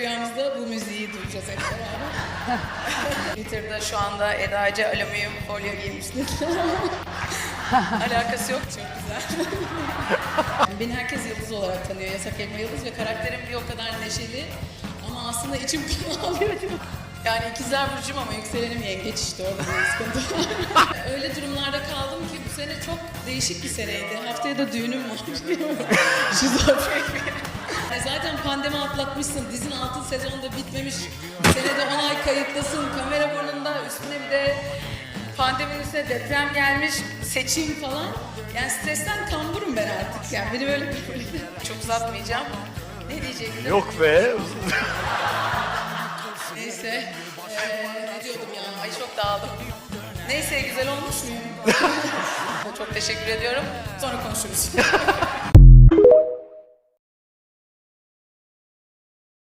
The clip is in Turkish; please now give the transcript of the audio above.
rüyamızda bu müziği duyacağız hep beraber. Twitter'da şu anda Eda Ece alüminyum folyo giymiştir. Alakası yok. Çok güzel. Beni herkes Yıldız olarak tanıyor. Yasak Elma Yıldız ve karakterim bir o kadar neşeli. Ama aslında içim kan ağlıyor. Yani ikizler burcum ama yükselenim yengeç işte orada bir sıkıntı. Öyle durumlarda kaldım ki bu sene çok değişik bir seneydi. Haftaya da düğünüm var. Şizofren. Yani zaten pandemi atlatmışsın. Dizin altın sezonda bitmemiş. Senede 10 ay kayıtlasın. Kamera burnunda üstüne bir de pandeminin üstüne deprem gelmiş. Seçim falan. Yani stresten kamburum ben artık. Yani beni böyle çok uzatmayacağım. Ne diyecektim? Yok be. Neyse. Ee, ne diyordum ya? Ay çok dağıldım. Neyse güzel olmuş muyum? çok teşekkür ediyorum. Sonra konuşuruz.